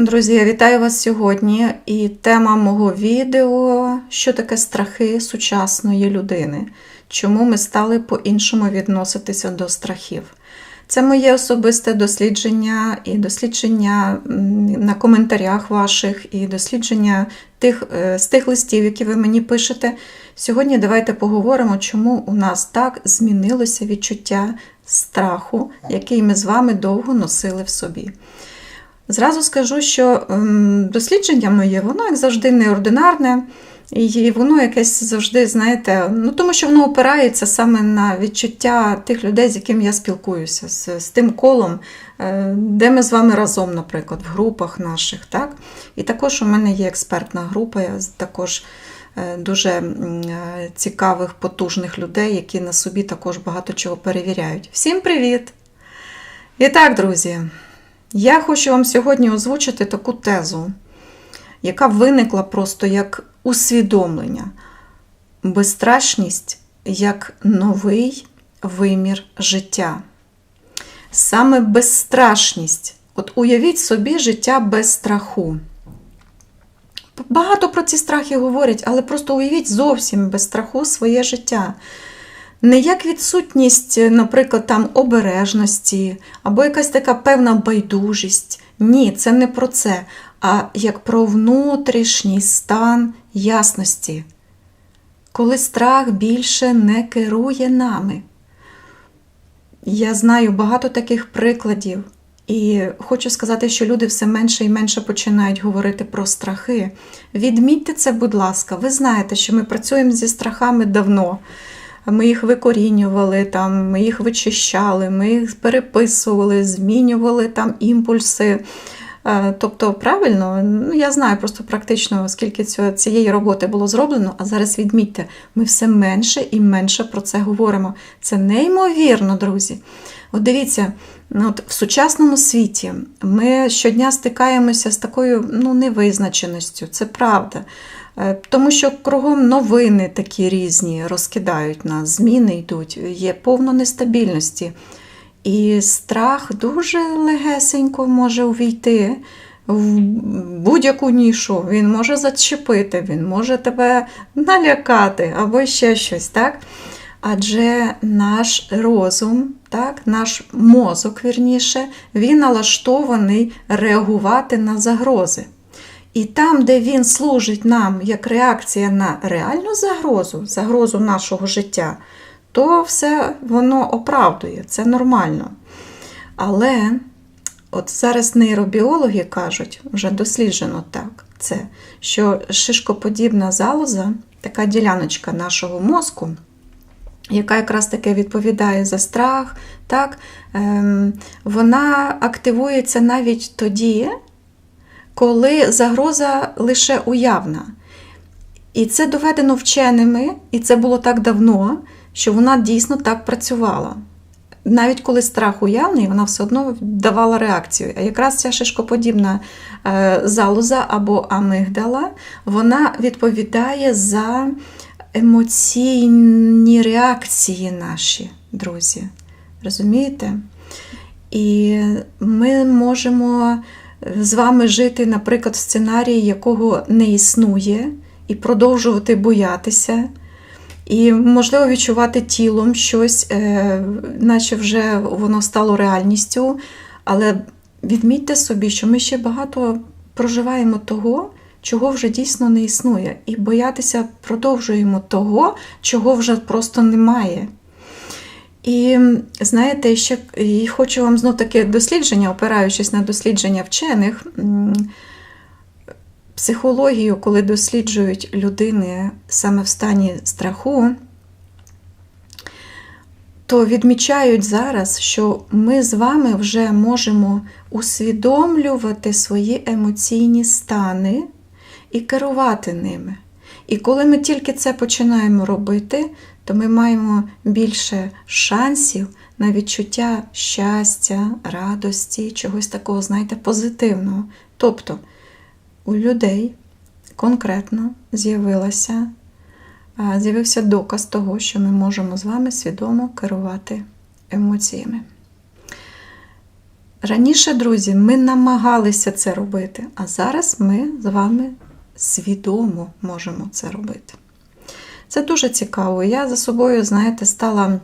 Друзі, я вітаю вас сьогодні. І тема мого відео що таке страхи сучасної людини. Чому ми стали по-іншому відноситися до страхів? Це моє особисте дослідження і дослідження на коментарях ваших, і дослідження тих, е, з тих листів, які ви мені пишете. Сьогодні давайте поговоримо, чому у нас так змінилося відчуття страху, який ми з вами довго носили в собі. Зразу скажу, що ем, дослідження моє, воно, як завжди, неординарне, і воно якесь завжди, знаєте, ну тому що воно опирається саме на відчуття тих людей, з якими я спілкуюся, з, з тим колом, е, де ми з вами разом, наприклад, в групах наших. так? І також у мене є експертна група, також е, дуже е, цікавих, потужних людей, які на собі також багато чого перевіряють. Всім привіт! І так, друзі. Я хочу вам сьогодні озвучити таку тезу, яка виникла просто як усвідомлення. Безстрашність як новий вимір життя. Саме безстрашність. От уявіть собі життя без страху. Багато про ці страхи говорять, але просто уявіть зовсім без страху своє життя. Не як відсутність, наприклад, там обережності, або якась така певна байдужість. Ні, це не про це, а як про внутрішній стан ясності, коли страх більше не керує нами. Я знаю багато таких прикладів, і хочу сказати, що люди все менше і менше починають говорити про страхи. Відмітьте це, будь ласка, ви знаєте, що ми працюємо зі страхами давно. Ми їх викорінювали, там, ми їх вичищали, ми їх переписували, змінювали там імпульси. Е, Тобто, правильно, ну я знаю просто практично, скільки цієї роботи було зроблено, а зараз відмітьте, ми все менше і менше про це говоримо. Це неймовірно, друзі. От дивіться, ну, от в сучасному світі ми щодня стикаємося з такою ну, невизначеністю, це правда. Е, Тому що кругом новини такі різні розкидають нас, зміни йдуть, є повно нестабільності. І страх дуже легесенько може увійти в будь-яку нішу. Він може зачепити, він може тебе налякати або ще щось. так? Адже наш розум, так, наш мозок, вірніше, він налаштований реагувати на загрози. І там, де він служить нам як реакція на реальну загрозу, загрозу нашого життя, то все воно оправдує, це нормально. Але от зараз нейробіологи кажуть, вже досліджено так, це, що шишкоподібна залоза, така діляночка нашого мозку, яка якраз таки відповідає за страх, так, ем, вона активується навіть тоді, коли загроза лише уявна. І це доведено вченими, і це було так давно, що вона дійсно так працювала. Навіть коли страх уявний, вона все одно давала реакцію. А якраз ця шишкоподібна е, залоза або амигдала, вона відповідає за емоційні реакції наші, друзі. Розумієте? І ми можемо з вами жити, наприклад, в сценарії, якого не існує, і продовжувати боятися, і, можливо, відчувати тілом щось, е, наче вже воно стало реальністю. Але відмітьте собі, що ми ще багато проживаємо того, чого вже дійсно не існує, і боятися продовжуємо того, чого вже просто немає. І знаєте, ще і хочу вам знов таки дослідження, опираючись на дослідження вчених, психологію, коли досліджують людини саме в стані страху, то відмічають зараз, що ми з вами вже можемо усвідомлювати свої емоційні стани і керувати ними. І коли ми тільки це починаємо робити, то ми маємо більше шансів на відчуття щастя, радості, чогось такого, знаєте, позитивного. Тобто у людей конкретно з'явилася, з'явився доказ того, що ми можемо з вами свідомо керувати емоціями. Раніше, друзі, ми намагалися це робити, а зараз ми з вами свідомо можемо це робити. Це дуже цікаво. Я за собою, знаєте, стала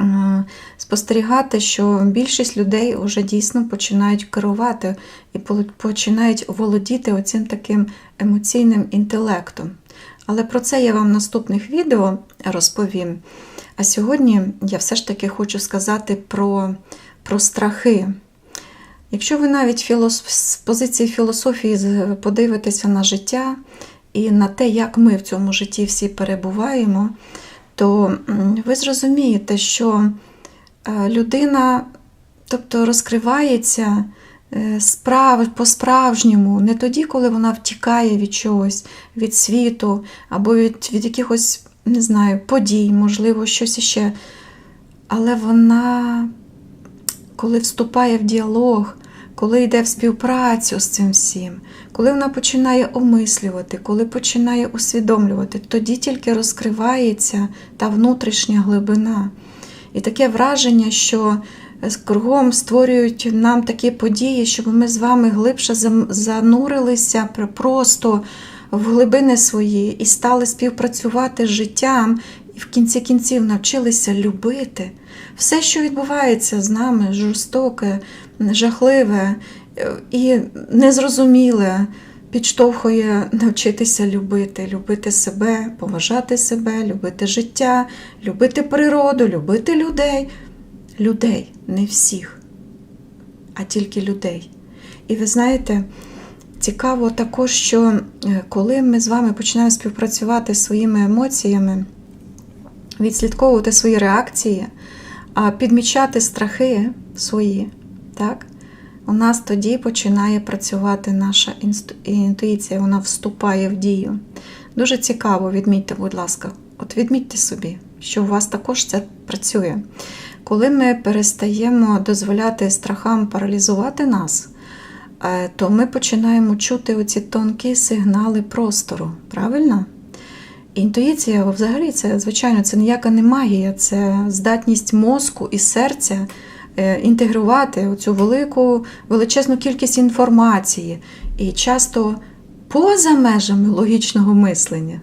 е, спостерігати, що більшість людей вже дійсно починають керувати і починають володіти оцим таким емоційним інтелектом. Але про це я вам в наступних відео розповім. А сьогодні я все ж таки хочу сказати про, про страхи. Якщо ви навіть філос... з позиції філософії подивитеся на життя і на те, як ми в цьому житті всі перебуваємо, то ви зрозумієте, що е, людина тобто, розкривається е, справ... по-справжньому, не тоді, коли вона втікає від чогось, від світу або від, від якихось, не знаю, подій, можливо, щось іще. Але вона коли вступає в діалог, коли йде в співпрацю з цим всім, коли вона починає omислювати, коли починає усвідомлювати, тоді тільки розкривається та внутрішня глибина. І таке враження, що кругом створюють нам такі події, щоб ми з вами глибше занурилися просто в глибини свої і стали співпрацювати з життям, і в кінці кінців навчилися любити. Все, що відбувається з нами, жорстоке, жахливе е, і незрозуміле, підштовхує навчитися любити, любити себе, поважати себе, любити життя, любити природу, любити людей. Людей, не всіх, а тільки людей. І ви знаєте, цікаво також, що е, коли ми з вами починаємо співпрацювати зі своїми емоціями, відслідковувати свої реакції, підмічати страхи свої, так? у нас тоді починає працювати наша інтуїція, вона вступає в дію. Дуже цікаво, відмітьте, будь ласка, от відмітьте собі, що у вас також це працює. Коли ми перестаємо дозволяти страхам паралізувати нас, е, то ми починаємо чути оці тонкі сигнали простору. Правильно? Інтуїція взагалі це, звичайно, це ніяка не магія, це здатність мозку і серця інтегрувати цю велику величезну кількість інформації і часто поза межами логічного мислення.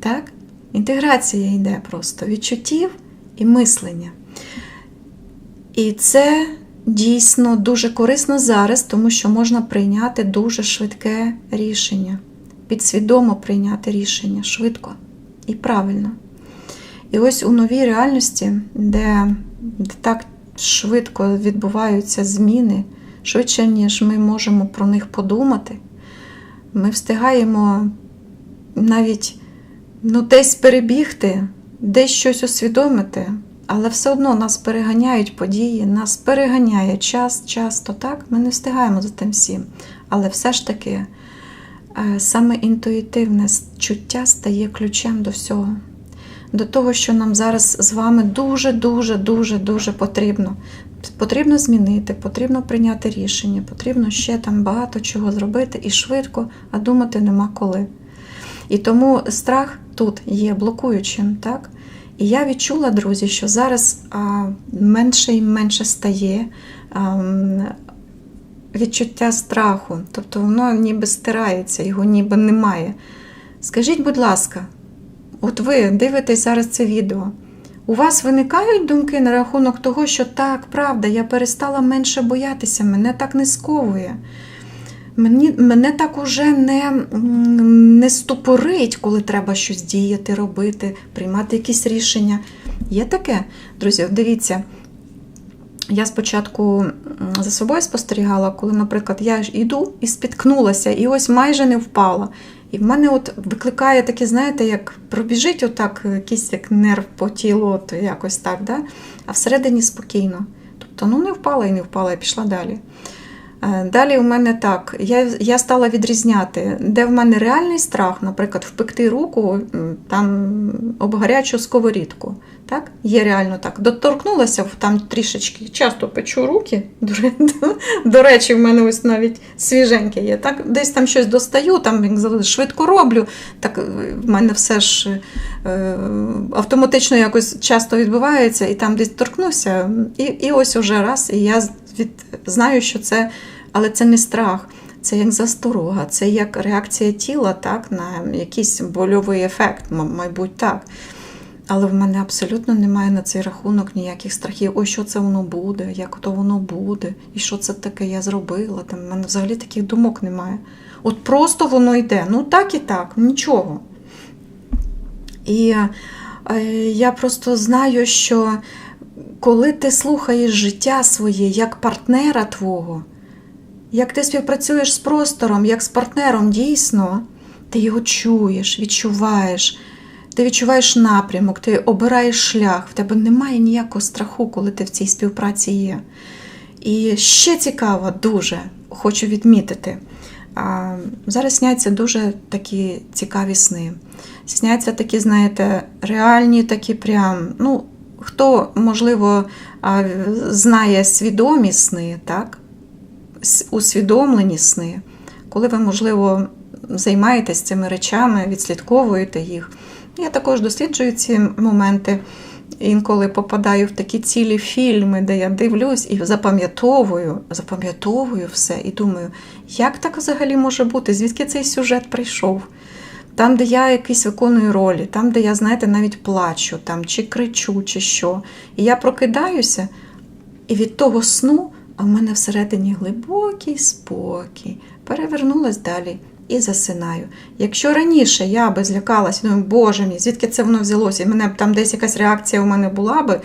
Так? Інтеграція йде просто відчуттів і мислення. І це дійсно дуже корисно зараз, тому що можна прийняти дуже швидке рішення, підсвідомо прийняти рішення швидко і правильно. І ось у новій реальності, де так швидко відбуваються зміни, швидше, ніж ми можемо про них подумати, ми встигаємо навіть ну, десь перебігти, десь щось усвідомити, але все одно нас переганяють події, нас переганяє час часто, так? Ми не встигаємо за тим всім. Але все ж таки е, саме інтуїтивне чуття стає ключем до всього. До того, що нам зараз з вами дуже, дуже, дуже, дуже потрібно. Потрібно змінити, потрібно прийняти рішення, потрібно ще там багато чого зробити і швидко, а думати нема коли. І тому страх тут є блокуючим, так? І я відчула, друзі, що зараз а, менше і менше стає а, відчуття страху, тобто воно ніби стирається, його ніби немає. Скажіть, будь ласка, от ви дивитесь зараз це відео. У вас виникають думки на рахунок того, що так, правда, я перестала менше боятися, мене так не сковує. Мені, мене так уже не, не стопорить, коли треба щось діяти, робити, приймати якісь рішення. Є таке, друзі, дивіться. Я спочатку за собою спостерігала, коли, наприклад, я ж іду і спіткнулася, і ось майже не впала. І в мене от викликає таке, знаєте, як пробіжить отак якийсь як нерв по тілу, то якось так, да? а всередині спокійно. Тобто, ну не впала і не впала, і пішла далі. Е, Далі у мене так, я, я стала відрізняти, де в мене реальний страх, наприклад, впекти руку там об гарячу сковорідку. Так? Є реально так. Доторкнулася там трішечки, часто печу руки. До, речі, в мене ось навіть свіженьке є. Так? Десь там щось достаю, там швидко роблю. Так е, в мене все ж е, автоматично якось часто відбувається, і там десь торкнуся, і, і ось уже раз, і я від, знаю, що це, але це не страх. Це як засторога, це як реакція тіла так, на якийсь больовий ефект, мабуть, так. Але в мене абсолютно немає на цей рахунок ніяких страхів. Ой, що це воно буде, як то воно буде, і що це таке я зробила. Там в мене взагалі таких думок немає. От просто воно йде. Ну так і так, нічого. І е, я просто знаю, що коли ти слухаєш життя своє як партнера твого, як ти співпрацюєш з простором, як з партнером, дійсно, ти його чуєш, відчуваєш, ти відчуваєш напрямок, ти обираєш шлях, в тебе немає ніякого страху, коли ти в цій співпраці є. І ще цікаво, дуже хочу відмітити. А, зараз сняться дуже такі цікаві сни. Сняться такі, знаєте, реальні, такі прям. Ну, хто, можливо, знає свідомі сни, так? Усвідомлені сни, коли ви, можливо, займаєтесь цими речами, відслідковуєте їх. Я також досліджую ці моменти. Інколи попадаю в такі цілі фільми, де я дивлюсь і запам'ятовую, запам'ятовую все і думаю, як так взагалі може бути? Звідки цей сюжет прийшов? Там, де я якісь виконую ролі, там, де я, знаєте, навіть плачу, там, чи кричу, чи що. І я прокидаюся, і від того сну, а в мене всередині глибокий спокій. Перевернулась далі і засинаю. Якщо раніше я би злякалася, думаю, боже мій, звідки це воно взялося, і мене б там десь якась реакція у мене була би,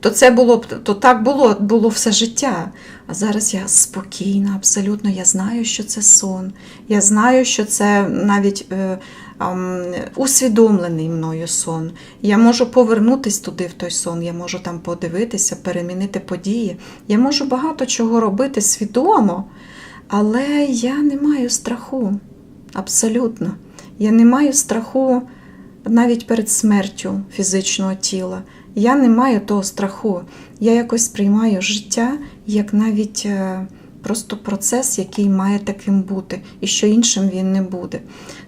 то це було б то так було, було все життя. А зараз я спокійна, абсолютно. Я знаю, що це сон. Я знаю, що це навіть е, усвідомлений мною сон. Я можу повернутися туди в той сон, я можу там подивитися, перемінити події. Я можу багато чого робити свідомо, але я не маю страху. Абсолютно. Я не маю страху навіть перед смертю фізичного тіла. Я не маю того страху. Я якось сприймаю життя як навіть е, просто процес, який має таким бути, і що іншим він не буде.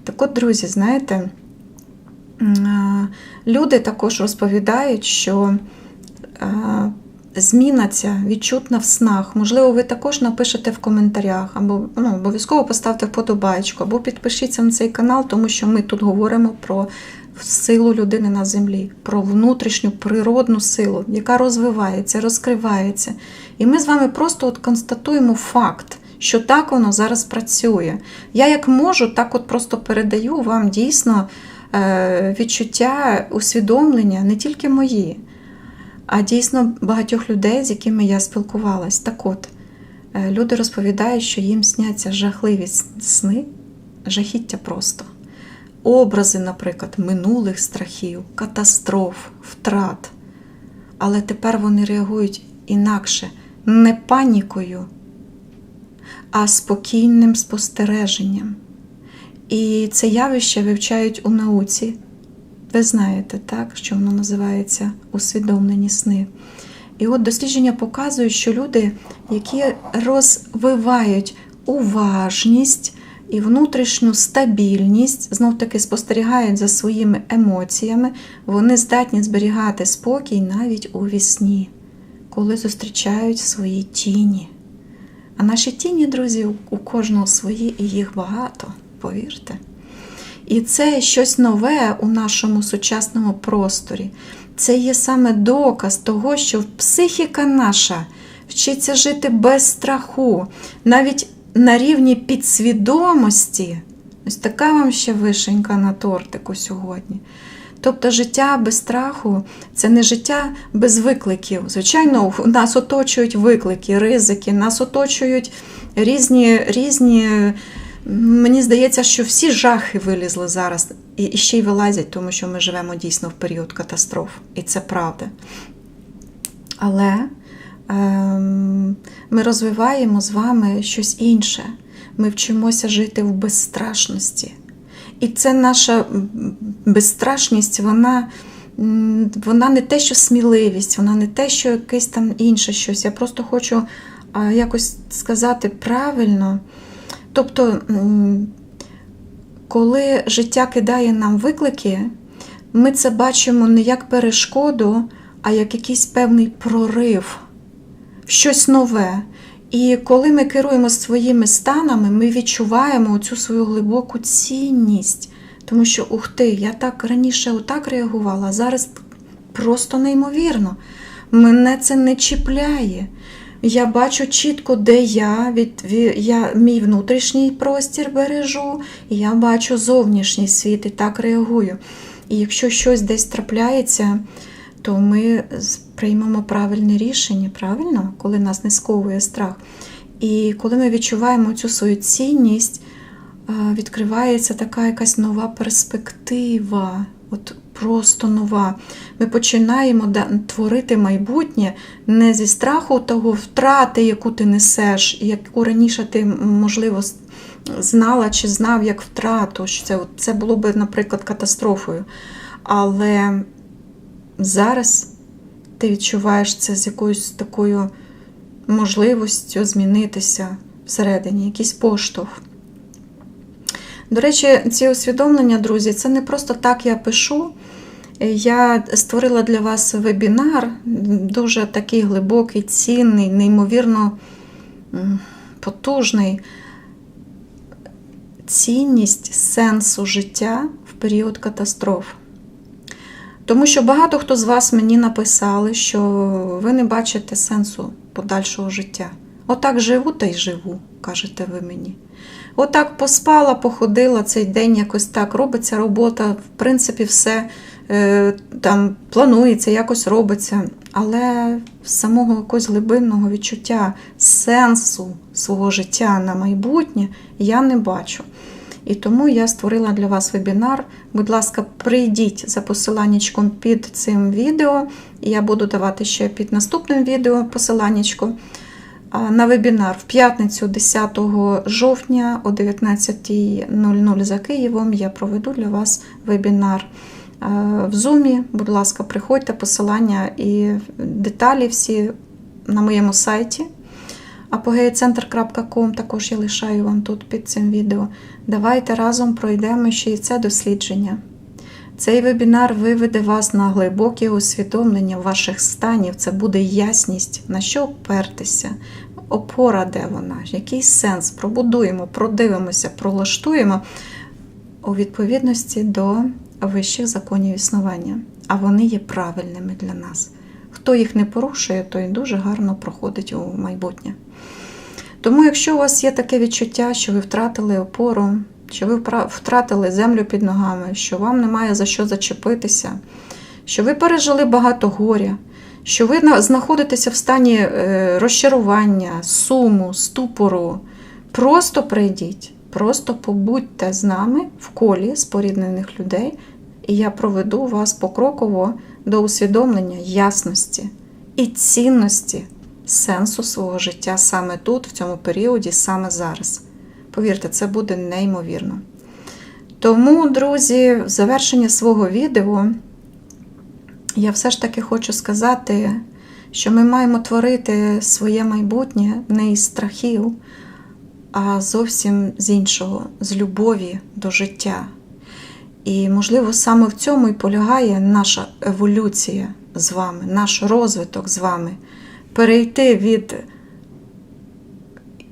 Так от, друзі, знаєте, е, люди також розповідають, що е, зміна ця відчутна в снах. Можливо, ви також напишете в коментарях, або ну, обов'язково поставте вподобайку, або підпишіться на цей канал, тому що ми тут говоримо про силу людини на землі, про внутрішню природну силу, яка розвивається, розкривається. І ми з вами просто от констатуємо факт. Що так воно зараз працює. Я як можу, так от просто передаю вам дійсно е, відчуття, усвідомлення, не тільки мої, а дійсно багатьох людей, з якими я спілкувалась. Так от, е, люди розповідають, що їм сняться жахливі сни, жахіття просто. Образи, наприклад, минулих страхів, катастроф, втрат. Але тепер вони реагують інакше, не панікою, а спокійним спостереженням. І це явище вивчають у науці. Ви знаєте, так, що воно називається усвідомлені сни. І от дослідження показують, що люди, які розвивають уважність і внутрішню стабільність, знов таки спостерігають за своїми емоціями, вони здатні зберігати спокій навіть у вісні, коли зустрічають свої тіні. А наші тіні, друзі, у кожного свої, і їх багато, повірте. І це щось нове у нашому сучасному просторі. Це є саме доказ того, що психіка наша вчиться жити без страху, навіть на рівні підсвідомості. Ось така вам ще вишенька на тортику сьогодні. Тобто життя без страху це не життя без викликів. Звичайно, нас оточують виклики, ризики, нас оточують різні, різні. Мені здається, що всі жахи вилізли зараз і ще й вилазять, тому що ми живемо дійсно в період катастроф, і це правда. Але ем, ми розвиваємо з вами щось інше. Ми вчимося жити в безстрашності. І це наша безстрашність, вона, вона не те, що сміливість, вона не те, що якесь там інше щось. Я просто хочу якось сказати правильно. Тобто, коли життя кидає нам виклики, ми це бачимо не як перешкоду, а як якийсь певний прорив, щось нове. І коли ми керуємо своїми станами, ми відчуваємо цю свою глибоку цінність. Тому що, ух ти, я так раніше отак реагувала, а зараз просто неймовірно. Мене це не чіпляє. Я бачу чітко, де я, від, ві- я мій внутрішній простір бережу, і я бачу зовнішній світ і так реагую. І якщо щось десь трапляється, то ми приймемо правильне рішення, правильно, коли нас не сковує страх. І коли ми відчуваємо цю свою цінність, відкривається така якась нова перспектива, от просто нова. Ми починаємо творити майбутнє не зі страху того втрати, яку ти несеш, яку раніше ти, можливо, знала чи знав як втрату. що Це, це було б, наприклад, катастрофою. Але зараз ти відчуваєш це з якоюсь такою можливістю змінитися всередині, якийсь поштовх. До речі, ці усвідомлення, друзі, це не просто так я пишу. Я створила для вас вебінар, дуже такий глибокий, цінний, неймовірно потужний. Цінність сенсу життя в період катастроф. Тому що багато хто з вас мені написали, що ви не бачите сенсу подальшого життя. Отак живу та й живу, кажете ви мені. Отак поспала, походила цей день, якось так робиться робота, в принципі, все е, там планується, якось робиться. Але самого якогось глибинного відчуття сенсу свого життя на майбутнє я не бачу. І тому я створила для вас вебінар. Будь ласка, прийдіть за посиланнячком під цим відео, і я буду давати ще під наступним відео посиланнячко на вебінар в п'ятницю 10 жовтня о 19.00 за Києвом я проведу для вас вебінар. В Zoom, будь ласка, приходьте, посилання і деталі всі на моєму сайті apogeacenter.com, також я лишаю вам тут під цим відео. Давайте разом пройдемо ще й це дослідження. Цей вебінар виведе вас на глибокі усвідомлення ваших станів. Це буде ясність, на що опертися, опора, де вона, який сенс. Пробудуємо, продивимося, пролаштуємо у відповідності до вищих законів існування. А вони є правильними для нас. Хто їх не порушує, той дуже гарно проходить у майбутнє. Тому, якщо у вас є таке відчуття, що ви втратили опору, що ви втратили землю під ногами, що вам немає за що зачепитися, що ви пережили багато горя, що ви знаходитеся в стані е, розчарування, суму, ступору, просто прийдіть, просто побудьте з нами в колі споріднених людей, і я проведу вас покроково до усвідомлення ясності і цінності сенсу свого життя саме тут, в цьому періоді, саме зараз. Повірте, це буде неймовірно. Тому, друзі, в завершення свого відео я все ж таки хочу сказати, що ми маємо творити своє майбутнє не із страхів, а зовсім з іншого, з любові до життя. І, можливо, саме в цьому і полягає наша еволюція з вами, наш розвиток з вами. Перейти від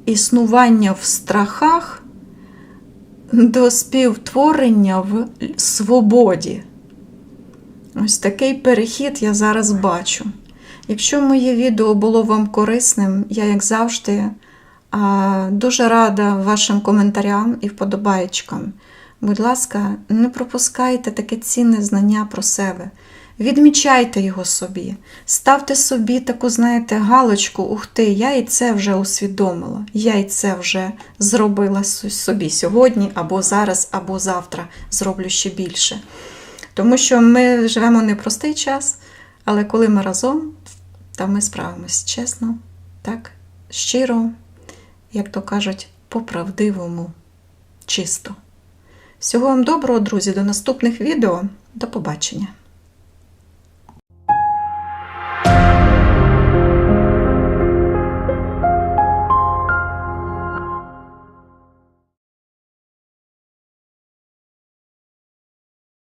існування в страхах до співтворення в свободі. Ось такий перехід я зараз бачу. Якщо моє відео було вам корисним, я, як завжди, дуже рада вашим коментарям і вподобаєчкам. Будь ласка, не пропускайте таке цінне знання про себе. Відмічайте його собі, ставте собі таку, знаєте, галочку, ух ти, я і це вже усвідомила, я і це вже зробила собі сьогодні, або зараз, або завтра зроблю ще більше. Тому що ми живемо непростий час, але коли ми разом, Та ми справимось чесно, так, щиро, як то кажуть, по-правдивому, чисто. Всього вам доброго, друзі, до наступних відео. До побачення!